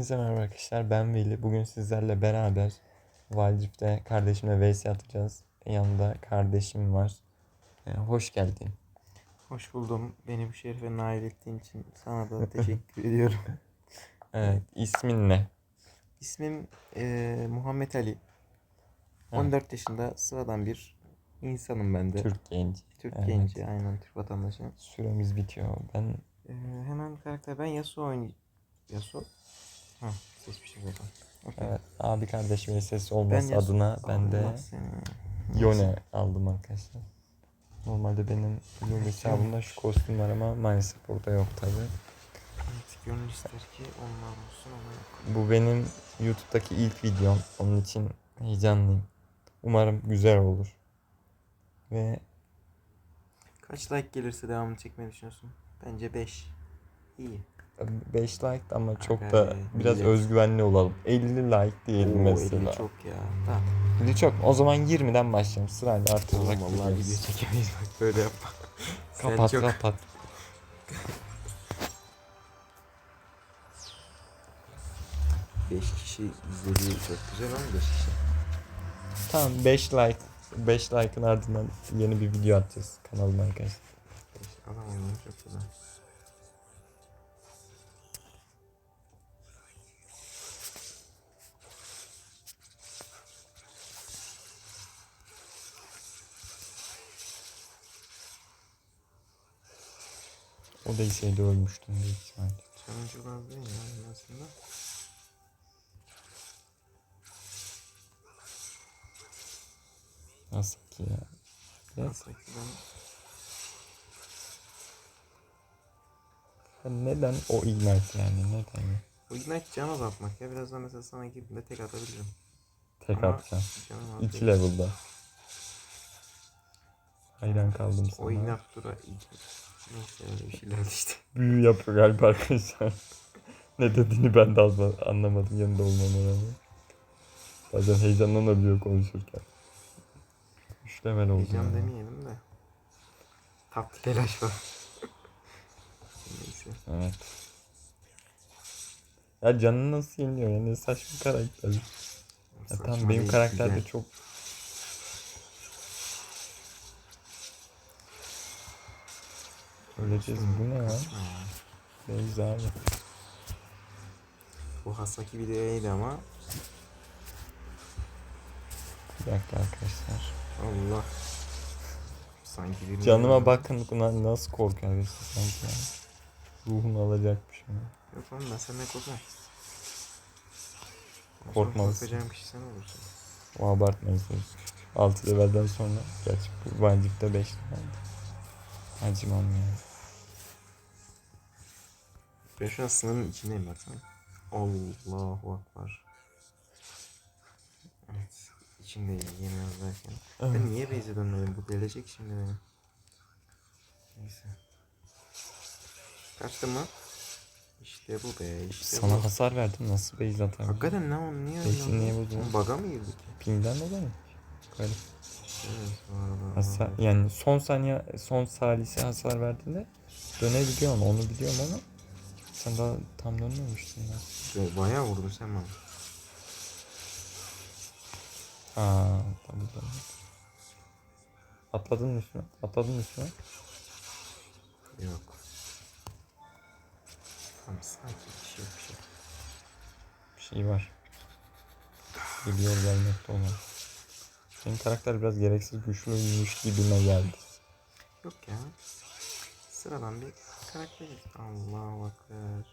Herkese merhaba arkadaşlar ben Veli. Bugün sizlerle beraber Valdip'te kardeşimle vs atacağız. Yanında kardeşim var. Ee, hoş geldin. Hoş buldum. Beni bu şerefe nail ettiğin için sana da teşekkür ediyorum. Evet, ismin ne? İsmim eee, Muhammed Ali. 14 yaşında sıradan bir insanım ben de. Türk, Türk genci. Evet. genci, aynen Türk vatandaşı. Süremiz bitiyor. Ben Eee, hemen karakter ben Yasuo oynayacağım. Yasuo? Ha, seçmişim zaten. Okey. evet, abi kardeş vs Ben olması Yasuo- adına ben de. Yone aldım arkadaşlar. Normalde benim LoL hesabımda şu kostüm var ama maalesef burada yok tabi. Evet, gönül ister ki onlar olsun ama yok. Bu benim YouTube'daki ilk videom. Onun için heyecanlıyım. Umarım güzel olur. Ve Kaç like gelirse devamını çekmeyi düşünüyorsun? Bence 5. İyi. 5 like ama çok Aga da biraz millet. özgüvenli olalım. 50 like diyelim Oo, mesela. 50 çok ya. Tamam. 50 çok. O zaman 20'den başlayalım. Sırayla artırarak Oğlum vallahi video çekemeyiz bak böyle yapma. Kapat çok- kapat. Beş kişi izlediği çok güzel ama 5 kişi. Tamam 5 like. 5 like'ın ardından yeni bir video atacağız kanalıma arkadaşlar. Oynuyor çok güzel. O da şeyde ölmüştüm büyük ihtimalle. Az değil ya aslında. Nasıl ki ya? Nasıl ki ben Neden o ignite yani? Neden ya? bu ignite can azaltmak ya. Birazdan mesela sana girdiğimde tek atabilirim. Tek Ama atacağım. Canım az 2 değil. level'da. Hayran kaldım O sana. ignite dura ilk. Neyse öyle bir şeyler işte. Büyü yapıyor galiba arkadaşlar. ne dediğini ben de az anlamadım yanında olmama rağmen. Bazen heyecanlanabiliyor konuşurken. Üç level oldu. Diyeceğim ya. demeyelim de. Tatlı telaş var. Neyse. Evet. Ya canı nasıl yeniliyor ya ne saçma karakter. Ya tamam benim karakter de çok Öleceğiz bu ne ya? Beyza abi. Bu Hasaki video iyiydi ama Bir dakika arkadaşlar. Allah. Sanki bir Canıma bakın buna nasıl korkuyor birisi sanki yani. Ruhunu alacakmışım. ya. Yok oğlum ben senden korkmam. Korkmalısın. Korkacağım kişi sen olursun. O abartmayız. 6 levelden sonra gerçi bu Valdip'te 5 leveldi. Acımam yani. Ben şu an sınırın içindeyim baksana. Allahu Akbar. Evet. İçindeyim yeni yazarken. Ben niye base'e dönmedim? Bu gelecek şimdi beni. Neyse. Kaçtı mı? İşte bu be işte Sana bu. hasar verdim nasıl base atar? Hakikaten ne o niye öyle niye oldu? buldun? Oğlum Bug'a mı girdik? Ping'den dolayı mı? Böyle. Hasar, yani son saniye son salise hasar verdiğinde dönebiliyorsun onu biliyorum ama sen daha tam dönmemiştin ya. Şey, Bayağı vurdun sen bana. Aa tamam tamam. Atladın mı üstüne? Atladın mı üstüne? Yok. Tamam sakin bir şey yok bir şey. Bir şey var. Geliyor gelmekte olan. Senin karakter biraz gereksiz güçlüymüş gibime geldi. Yok ya. Sıradan bir karakter. Allahu Ekber.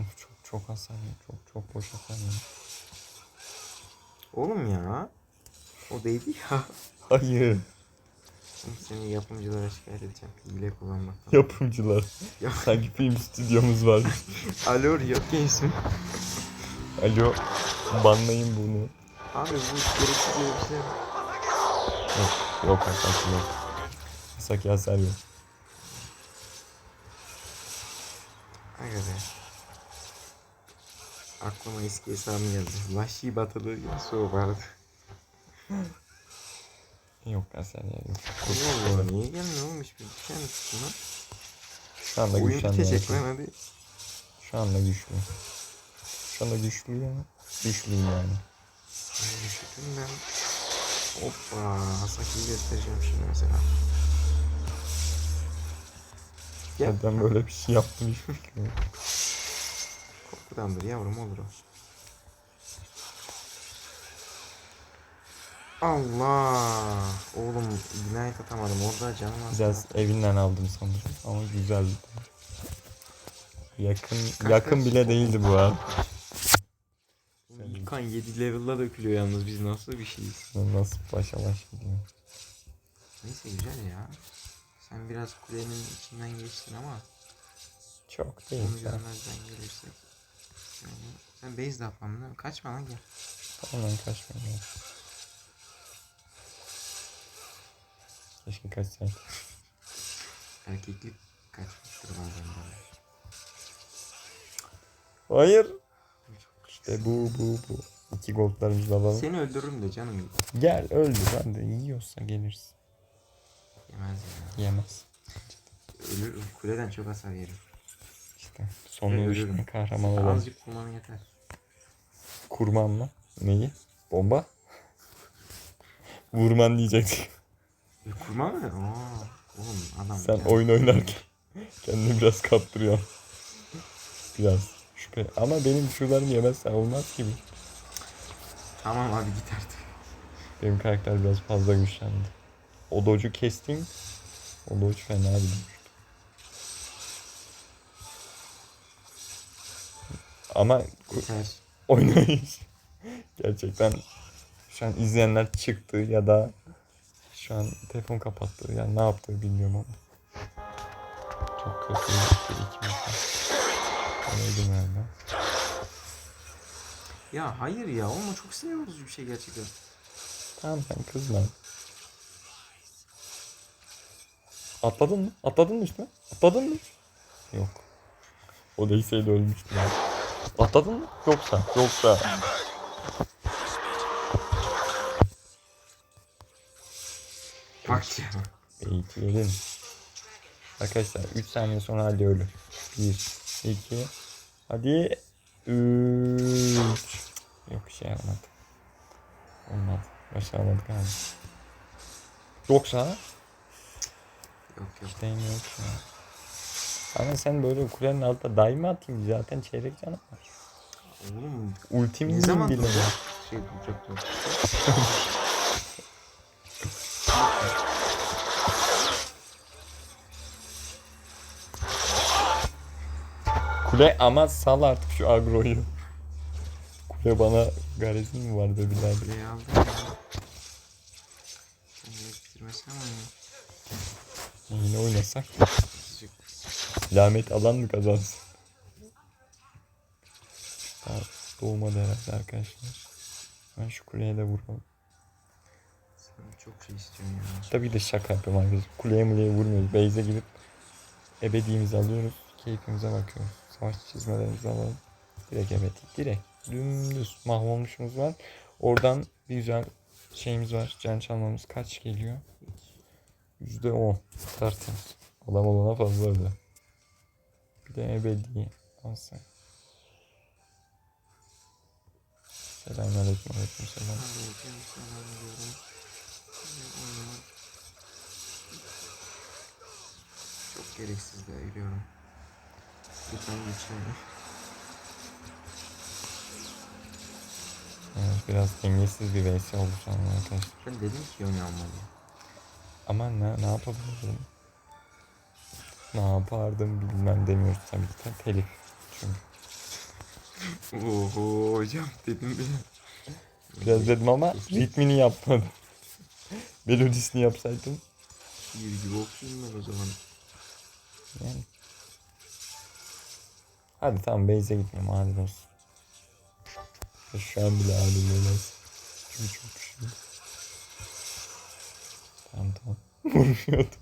Of çok çok hasar yiyor. Çok çok boş hasar yiyor. Oğlum ya. O değdi ya. Hayır. Oğlum Seni yapımcılara şikayet edeceğim. Hile kullanmaktan. Yapımcılar. Ya. Sanki film stüdyomuz var. Alo yok ismi. Alo. Banlayın bunu. Abi bu gereksiz bir şey. Yok. Yok hasar yok. Saki hasar yok. Aga be. Aklıma eski hesabım geldi. Vahşi batılı Yasuo vardı. Yok yok. Ne oluyor? Niye gelmiyor oğlum hiçbir bir tane tutun lan. Şu anda Oyun güçlendi. bitecek yani. lan hadi. Şu anda güçlü. Şu anda güçlü ya. Güçlüyüm yani. Ay, üşüdüm ben. Hoppa. Hasaki'yi göstereceğim şimdi mesela. Gel. Neden böyle bir şey yaptım hiçbir fikrim yok. Korkudandır yavrum olur o. Allah. Oğlum ignite atamadım. Orada canım az. Biraz kaldı. evinden aldım sanırım ama güzeldi. Yakın Kaç yakın bile değildi bu an. İlkan 7 level'la dökülüyor yalnız biz nasıl bir şeyiz. Nasıl başa baş gidiyor. Neyse güzel ya. Sen biraz kulenin içinden geçtin ama Çok onu değil ya. görmezden gelirsek. Yani sen base de mi? Kaçma lan gel. Hemen kaçmıyorum. Keşke kaçsaydı. Erkeklik kaçmıştır bazen bana. Hayır. İşte bu bu bu. İki goldlarımızı alalım. Seni öldürürüm de canım Gel öldü ben de yiyorsa gelirsin. yemez ya. Yemez. Ölür, kuleden çok hasar yerim. İşte Ölürüm. düşünme kahraman olan. Azıcık kullanı yeter. Kurman mı? Neyi? Bomba? Vurman diyecektik. E, kurma mı? Aa, oğlum adam. Sen ya. oyun oynarken kendini biraz kaptırıyorsun. Biraz şüphe. Ama benim şularım yemezsen olmaz gibi. Tamam abi git artık. Benim karakter biraz fazla güçlendi. O docu kestin. O doç fena doç. Ama Yeter. oynayış gerçekten şu an izleyenler çıktı ya da şu an telefon kapattı. Yani ne yaptığı bilmiyorum ama. Çok kötü bir iki Öldüm. Ya hayır ya ama çok sinir bozucu bir şey gerçekten. Tamam sen kızma. Atladın mı? Atladın mı üstüne? Atladın mı? Yok. O değilseydi ölmüştüm ya. Atladın mı? Yoksa. Yoksa. Ya. Bekleyelim. Arkadaşlar 3 saniye sonra hadi ölür. 1, 2, hadi 3. Yok bir şey olmadı. Olmadı. Başaramadık abi. Yoksa Yok yok. İşte yok ya. Ama sen böyle kulenin altında daima atayım zaten çeyrek canım var. Oğlum Ultim ne zaman bile. şey bulacaktım. Kule ama sal artık şu agroyu. Kule bana garezin mi var dediler. Kuleyi aldım ya. Bitirmesene ama. Yine oynasak. Lamet alan mı kazansın? Daha doğmadı herhalde arkadaşlar. Ben şu kuleye de vuralım. sen çok şey istiyorsun ya. Tabii de şaka yapıyorum arkadaşlar. Kuleye muleye vurmuyoruz. Beyze gidip ebediğimizi alıyoruz. Keyfimize bakıyoruz. Savaş çizmelerimizi alalım. Direkt ebedi. Direkt. Dümdüz mahvolmuşumuz var. Oradan bir güzel şeyimiz var. Can çalmamız kaç geliyor? Yüzde on. Tertemiz. Adam olana fazla öyle. Bir de ebedi alsak. Selamünaleyküm. Aleyküm selam. Çok gereksiz de ölüyorum. Lütfen geçiyorum. Evet, biraz dengesiz bir vs oldu şu an arkadaşlar. Ben dedim ki Yoni almalı. Ama ne, ne yapabilirim? Ne yapardım bilmem demiyoruz tabii ki telif. Çünkü Oho hocam dedim bile. biraz dedim ama ritmini yapmadım. Melodisini yapsaydım Şiir gibi okuyayım ben o zaman. yani. Hadi tamam base'e gitmiyorum adil olsun. Şu an bile adil olmaz. Çünkü çok güçlü. Tamam tamam. Vurmuyordum.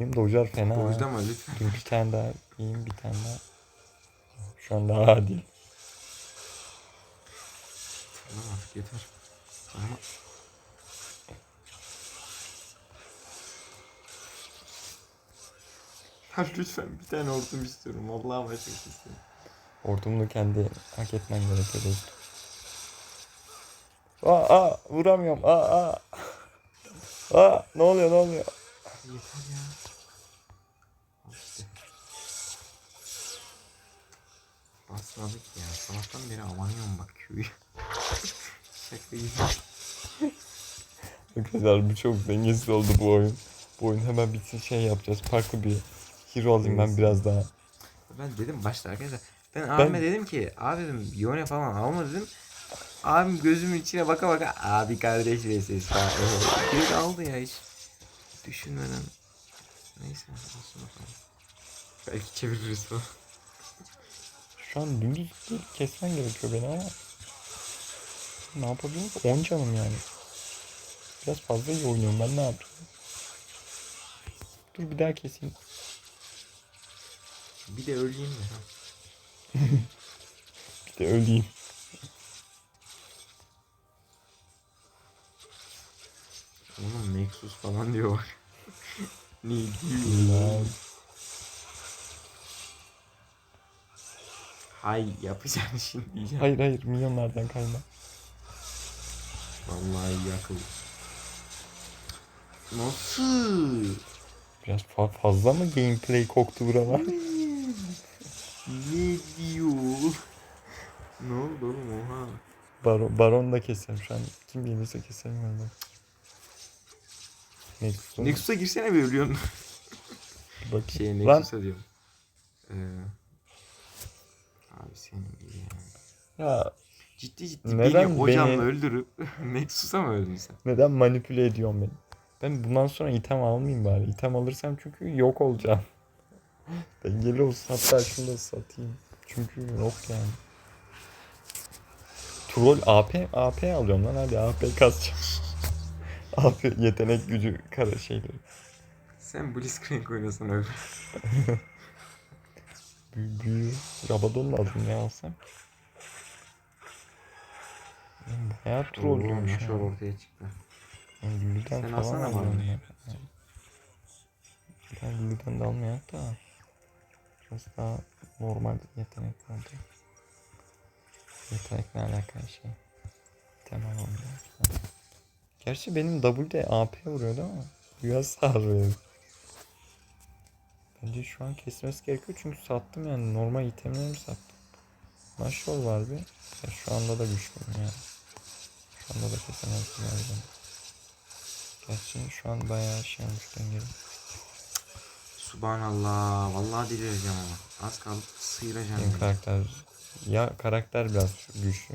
Benim dojar fena. Dojda lütfen. Dur bir tane daha yiyeyim bir tane daha. Şu an daha adil. Tamam artık yeter. Tamam. Ha lütfen bir tane hortum istiyorum. Ama çok istiyorum. Hortumunu kendi hak etmen gerekiyor dostum. Aa, aa vuramıyorum. Aa, aa. Aa, ne oluyor ne oluyor? Yeter ya. İşte. Basmadık ya. Sabahtan beri avanıyorum bak Q'yu. Şaka gibi. Arkadaşlar bu çok dengesiz oldu bu oyun. Bu oyun hemen bitsin şey yapacağız. Farklı bir hero alayım ben biraz daha. Ben dedim başta arkadaşlar. Ben abime dedim ki abi dedim Yone falan alma dedim. Abim gözümün içine baka baka abi kardeş vs falan. Direkt aldı ya hiç. Düşünmeden. Neyse olsun bakalım. Belki çeviririz falan. Şu an dümdüz kesmen gerekiyor beni ama. Ne yapabilirim ki? 10 canım yani. Biraz fazla iyi oynuyorum ben ne yapayım? Dur bir daha keseyim. Bir de öleyim mi? Bir de öleyim. Oğlum Nexus falan diyor bak. ne diyor? Lan. Hay yapacağım şimdi diyeceğim. Hayır hayır milyonlardan kayma. Vallahi yakıl. Nasıl? Biraz fa- fazla mı gameplay koktu buralar? Ne diyor? ne oldu oğlum oha? Baron, Baron da keselim şu an. Kim yenirse keselim onu. Nexus'un Nexus'a girsene bir ölüyorsun. bakayım. Şey Lan Nexus'a diyorum. Ee, abi senin ya. ya Ciddi ciddi Neden beni hocamla beni- öldürüp Nexus'a mı öldün sen? neden manipüle ediyorsun beni? Ben bundan sonra item almayayım bari. İtem alırsam çünkü yok olacağım. Dengeli olsun. Hatta şunu da satayım. Çünkü yok yani. Troll AP AP alıyorum lan hadi AP kasacağım. AP yetenek gücü kara şeyleri. Sen Blitzcrank oynasan öl. Büyü, büyü. Rabadon lazım ne alsam. Bayağı trollüymüş ya. ortaya çıktı. Yani Lülü'den Sen falan alsana bana. ya. Ben Lülü'den de almayan da. Biraz daha normal yeteneklerde. Yetenekle alakalı şey. Temel olmuyor. Gerçi benim W AP vuruyor değil mi? Rüya sarıyor. Bence şu an kesmesi gerekiyor çünkü sattım yani normal itemlerimi sattım. Maşol var bir. Ya şu anda da güçlüyüm yani. Şu anda da kesemezdim. Gerçi şu an bayağı şey olmuş dengeli. Subhanallah. Vallahi delireceğim ama. Az kaldı sıyıracağım. Benim karakter ya karakter biraz güçlü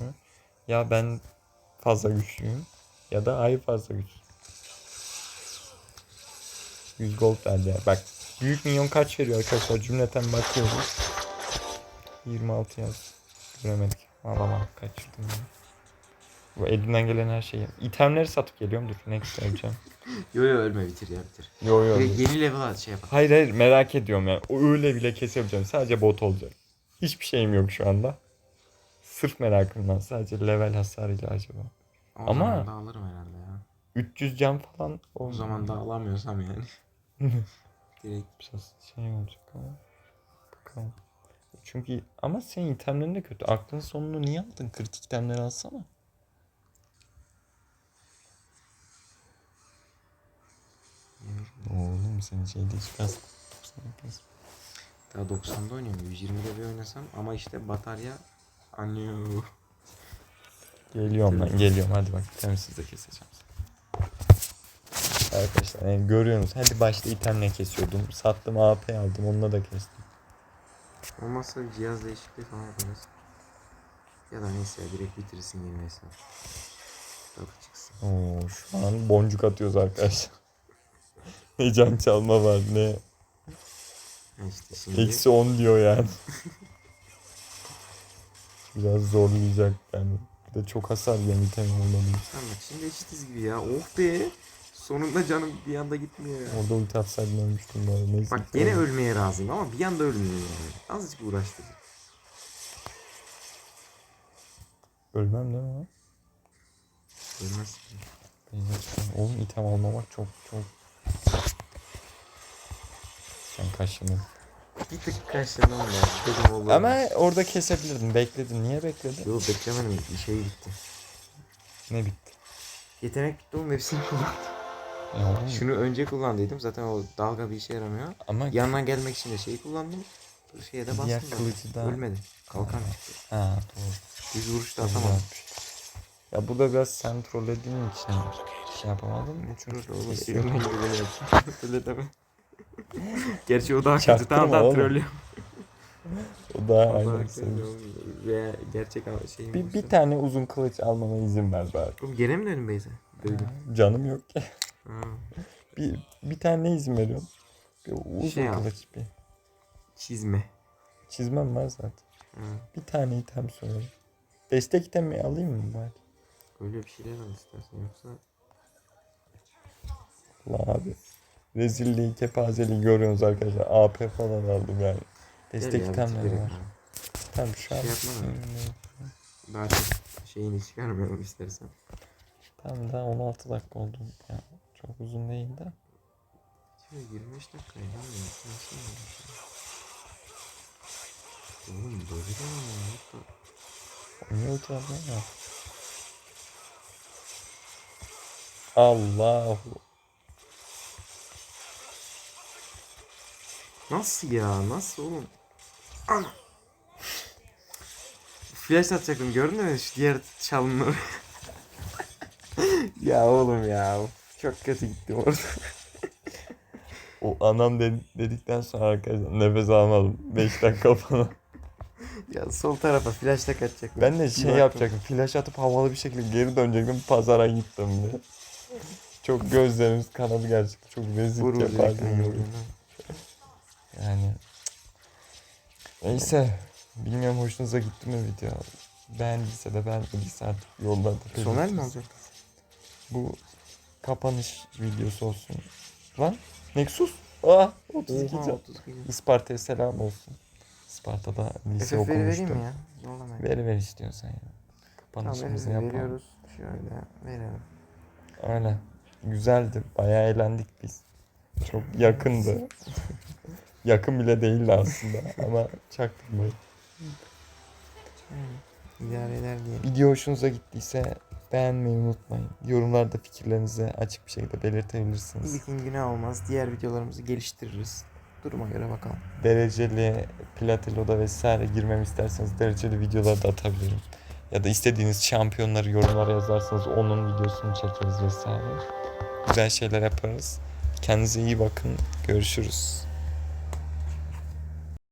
ya ben fazla güçlüyüm ya da ayı fazla güçlü. 100 gold verdi ya. Bak büyük milyon kaç veriyor arkadaşlar cümleten bakıyoruz. 26 yaz. Göremedik. Alamadık kaçırdım yani. Bu elimden gelen her şeyi. İtemleri satıp geliyorum dur. Next yapacağım. Yo yo ölme bitir ya bitir. Yo yo. Ye- Yeni level at şey yapalım. Hayır hayır merak ediyorum yani. O öyle bile kesebileceğim. Sadece bot olacak. Hiçbir şeyim yok şu anda. Sırf merakımdan sadece level hasarıyla acaba. O Ama- zaman da alırım herhalde ya. 300 can falan O zaman da alamıyorsam yani. Direkt biraz şey olacak ama. Bakalım. Çünkü ama senin itemlerin de kötü. Aklın sonunu niye aldın? Kritik itemleri alsana. Oğlum sen şeyde çıkarsın. daha 90'da oynuyorum. 120'de bir oynasam ama işte batarya anlıyor. Geliyorum ben geliyorum hadi bak itemsiz de keseceğim. Arkadaşlar yani görüyorsunuz hadi başta itemle kesiyordum. Sattım AP aldım onunla da kestim. Olmazsa bir cihaz değişikliği falan yaparız. Ya da neyse ya direkt bitirsin yeni hesap. Tadı çıksın. Oo, şu an boncuk atıyoruz arkadaşlar. Ne çalma var ne. İşte şimdi Eksi 10 diyor yani. Biraz zorlayacak yani. Bir de çok hasar yiyen item olmalı. Tamam şimdi eşitiz gibi ya. Oh be. Sonunda canım bir anda gitmiyor ya. Orada ulti atsaydım ölmüştüm bari. Neyse. Bak gene ölmeye razıyım ama bir anda ölmüyor yani. Azıcık uğraştırdı. Ölmem değil mi lan? Ölmez. Beyler, Oğlum item almamak çok çok Sen kaşındın. Bir tık kaçırdım ya. Dedim olur. Ama orada kesebilirdin. Bekledin. Niye bekledin? Yo beklemedim. Bir şey bitti. Ne bitti? Yetenek bitti oğlum hepsini kullandım. Ya Şunu önce kullandıydım. Zaten o dalga bir işe yaramıyor. ama Yandan gelmek için de şeyi kullandım. Bu şeye de bastım. diğer zaten. kılıcı da... Ölmedi. Kalkan çıktı. Ha doğru. Düz vuruş da atamadım. yapmış. Ya bu da biraz sen trollediğin için şey yapamadın mı? Ne troll oğlum. Öyle deme. Gerçi o daha kötü. Tamam Çaktırma tamam oğlum. trollüyor. O da O daha aynen kötü senin. oğlum. Veya gerçek ama şeyim Bir, olsa. bir tane uzun kılıç almama izin ver bari. Oğlum gene mi dönün Beyza? Böyle. Canım yok ki. Ha. Bir, bir tane ne izin veriyorsun? Bir uzun Şey al. kılıç bir. Çizme. Çizmem var zaten. Ha. Bir tane item söyle. Destek itemi alayım mı bari? Öyle bir şeyler al istersen yoksa. La abi. Rezilliği, kepazeliği görüyorsunuz arkadaşlar. AP falan aldım yani. Destek itemleri var. Tamam şu an. Şey yapma da. Daha çok şeyini çıkarmayalım istersen. Tamam daha 16 dakika oldu. Ya, çok uzun değil de. Şöyle 25 dakika ya. Nasıl olmuş ya? Oğlum böyle de mi Niye ya? Allahu. Nasıl ya? Nasıl oğlum? Ana. Flash atacaktım gördün mü şu diğer çalını Ya oğlum ya çok kötü gitti orada. O anam de- dedikten sonra arkadaşlar nefes almadım. 5 dakika falan. ya sol tarafa flashla kaçacaktım. Ben de şey yapacaktım. Flash atıp havalı bir şekilde geri dönecektim. Pazara gittim diye. Çok gözlerimiz kanadı gerçekten. Çok rezil yapardım Yani neyse bilmiyorum hoşunuza gitti mi video. Beğendiyse de beğenmediyse artık yollarda Soner mi olacak? Bu kapanış videosu olsun. Lan Nexus. Aa 32 Oha can. 30 kilo. Isparta'ya selam olsun. Isparta'da lise vereyim okumuştum. mi ya? Yollama. Ver ver istiyorsan ya. Tamam Kapanışımızı verelim, yapalım. veriyoruz. Şöyle verelim. Öyle. Güzeldi. Bayağı eğlendik biz. Çok yakındı. Yakın bile değildi aslında ama çaktık. Hmm. İdare eder diye. Video hoşunuza gittiyse beğenmeyi unutmayın. Yorumlarda fikirlerinizi açık bir şekilde belirtebilirsiniz. İlkin günah olmaz. Diğer videolarımızı geliştiririz. Duruma göre bakalım. Dereceli platiloda vesaire girmemi isterseniz dereceli videolar da atabilirim. Ya da istediğiniz şampiyonları yorumlara yazarsanız onun videosunu çekeriz vesaire. Güzel şeyler yaparız. Kendinize iyi bakın. Görüşürüz.